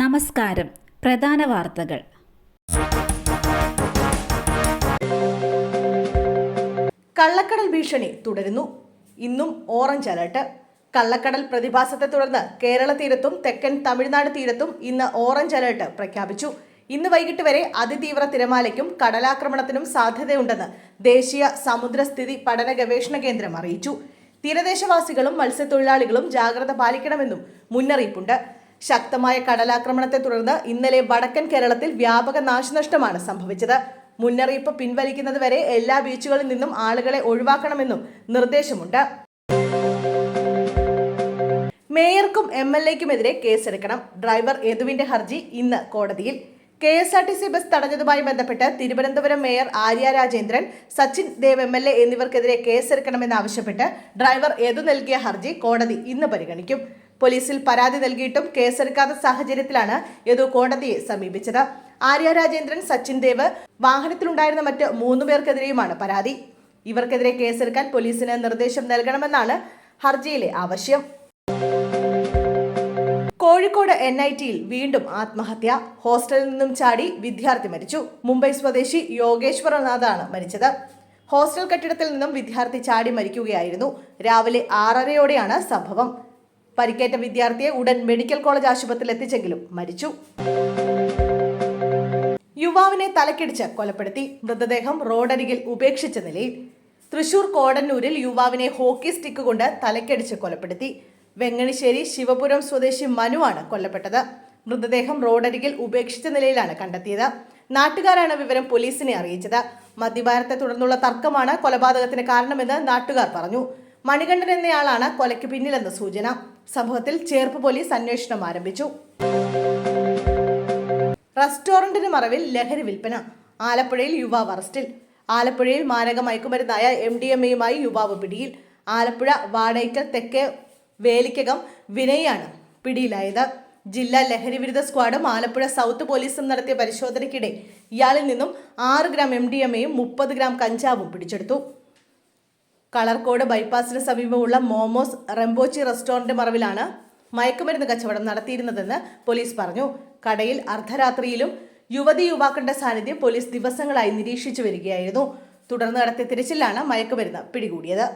നമസ്കാരം. പ്രധാന വാർത്തകൾ. കള്ളക്കടൽ ഭീഷണി തുടരുന്നു. ഇന്നും ഓറഞ്ച് അലർട്ട്. കള്ളക്കടൽ പ്രതിഭാസത്തെ തുടർന്ന് കേരള തീരത്തും തെക്കൻ തമിഴ്നാട് തീരത്തും ഇന്ന് ഓറഞ്ച് അലർട്ട് പ്രഖ്യാപിച്ചു. ഇന്ന് വൈകിട്ട് വരെ അതിതീവ്ര തിരമാലയ്ക്കും കടലാക്രമണത്തിനും സാധ്യതയുണ്ടെന്ന് ദേശീയ സമുദ്രസ്ഥിതി പഠന ഗവേഷണ കേന്ദ്രം അറിയിച്ചു. തീരദേശവാസികളും മത്സ്യത്തൊഴിലാളികളും ജാഗ്രത പാലിക്കണമെന്നും മുന്നറിയിപ്പുണ്ട്. ശക്തമായ കടലാക്രമണത്തെ തുടർന്ന് ഇന്നലെ വടക്കൻ കേരളത്തിൽ വ്യാപക നാശനഷ്ടമാണ് സംഭവിച്ചത്. മുന്നറിയിപ്പ് പിൻവലിക്കുന്നതുവരെ എല്ലാ ബീച്ചുകളിൽ നിന്നും ആളുകളെ ഒഴിവാക്കണമെന്നും നിർദ്ദേശമുണ്ട്. മേയർക്കും എം എൽ എക്കുമെതിരെ കേസെടുക്കണം. ഡ്രൈവർ യദുവിന്റെ ഹർജി ഇന്ന് കോടതിയിൽ. K S R T C bus തടഞ്ഞതുമായി ബന്ധപ്പെട്ട് Thiruvananthapuram mayor Arya Rajendran Sachin Dev M L A എന്നിവർക്കെതിരെ കേസെടുക്കണമെന്നാവശ്യപ്പെട്ട് ഡ്രൈവർ യദു നൽകിയ ഹർജി കോടതി ഇന്ന് പരിഗണിക്കും. പോലീസിൽ പരാതി നൽകിയിട്ടും കേസെടുക്കാത്ത സാഹചര്യത്തിലാണ് യദു കോടതിയെ സമീപിച്ചത്. ആര്യ രാജേന്ദ്രൻ സച്ചിൻ ദേവ് വാഹനത്തിലുണ്ടായിരുന്ന മറ്റ് മൂന്നു പേർക്കെതിരെയുമാണ് പരാതി. ഇവർക്കെതിരെ കേസെടുക്കാൻ പോലീസിന് നിർദ്ദേശം നൽകണമെന്നാണ് ഹർജിയിലെ ആവശ്യം. കോഴിക്കോട് എൻ ഐ ടിയിൽ വീണ്ടും ആത്മഹത്യ. ഹോസ്റ്റലിൽ നിന്നും ചാടി വിദ്യാർത്ഥി മരിച്ചു. മുംബൈ സ്വദേശി യോഗേശ്വരനാഥാണ് മരിച്ചത്. ഹോസ്റ്റൽ കെട്ടിടത്തിൽ നിന്നും വിദ്യാർത്ഥി ചാടി മരിക്കുകയായിരുന്നു. രാവിലെ ആറരയോടെയാണ് സംഭവം. പരിക്കേറ്റ വിദ്യാർത്ഥിയെ ഉടൻ മെഡിക്കൽ കോളേജ് ആശുപത്രിയിൽ എത്തിച്ചെങ്കിലും മരിച്ചു. യുവാവിനെ തലക്കിടിച്ച് കൊലപ്പെടുത്തി. മൃതദേഹം റോഡരികിൽ ഉപേക്ഷിച്ച നിലയിൽ തൃശൂർ കോടന്നൂരിൽ യുവാവിനെ ഹോക്കി സ്റ്റിക്ക് കൊണ്ട് തലക്കടിച്ച് കൊലപ്പെടുത്തി. വെങ്ങണിശ്ശേരി ശിവപുരം സ്വദേശി മനുവാണ് കൊല്ലപ്പെട്ടത്. മൃതദേഹം റോഡരികിൽ ഉപേക്ഷിച്ച നിലയിലാണ് കണ്ടെത്തിയത്. നാട്ടുകാരാണ് വിവരം പോലീസിനെ അറിയിച്ചത്. മദ്യപാനത്തെ തുടർന്നുള്ള തർക്കമാണ് കൊലപാതകത്തിന് കാരണമെന്ന് നാട്ടുകാർ പറഞ്ഞു. മണികണ്ഠൻ എന്നയാളാണ് കൊലയ്ക്ക് പിന്നിലെന്ന് സൂചന. സംഭവത്തിൽ ചേർപ്പ് പോലീസ് അന്വേഷണം ആരംഭിച്ചു. റെസ്റ്റോറന്റിന് മറവിൽ ലഹരി വിൽപ്പന. ആലപ്പുഴയിൽ യുവാവ് അറസ്റ്റിൽ. ആലപ്പുഴയിൽ മാരക മയക്കുമരുന്നായ എം ഡി എം എയുമായി യുവാവ് പിടിയിൽ. ആലപ്പുഴ വാടേക്കൽ തെക്കേ വേലിക്കകം വിനയാണ് പിടിയിലായത്. ജില്ലാ ലഹരി വിരുദ്ധ സ്ക്വാഡും ആലപ്പുഴ സൗത്ത് പോലീസും നടത്തിയ പരിശോധനയ്ക്കിടെ ഇയാളിൽ നിന്നും ആറ് ഗ്രാം എം ഡി എം എയും മുപ്പത് ഗ്രാം കഞ്ചാവും പിടിച്ചെടുത്തു. കളർക്കോട് ബൈപ്പാസിന് സമീപമുള്ള മോമോസ് റെംബോച്ചി റെസ്റ്റോറന്റ് മറവിലാണ് മയക്കുമരുന്ന് കച്ചവടം നടത്തിയിരുന്നതെന്ന് പോലീസ് പറഞ്ഞു. കടയിൽ അർദ്ധരാത്രിയിലും യുവതി യുവാക്കളുടെ സാന്നിധ്യം പോലീസ് ദിവസങ്ങളായി നിരീക്ഷിച്ചു വരികയായിരുന്നു. തുടർന്ന് നടത്തിയ തിരച്ചിലാണ് മയക്കുമരുന്ന് പിടികൂടിയത്.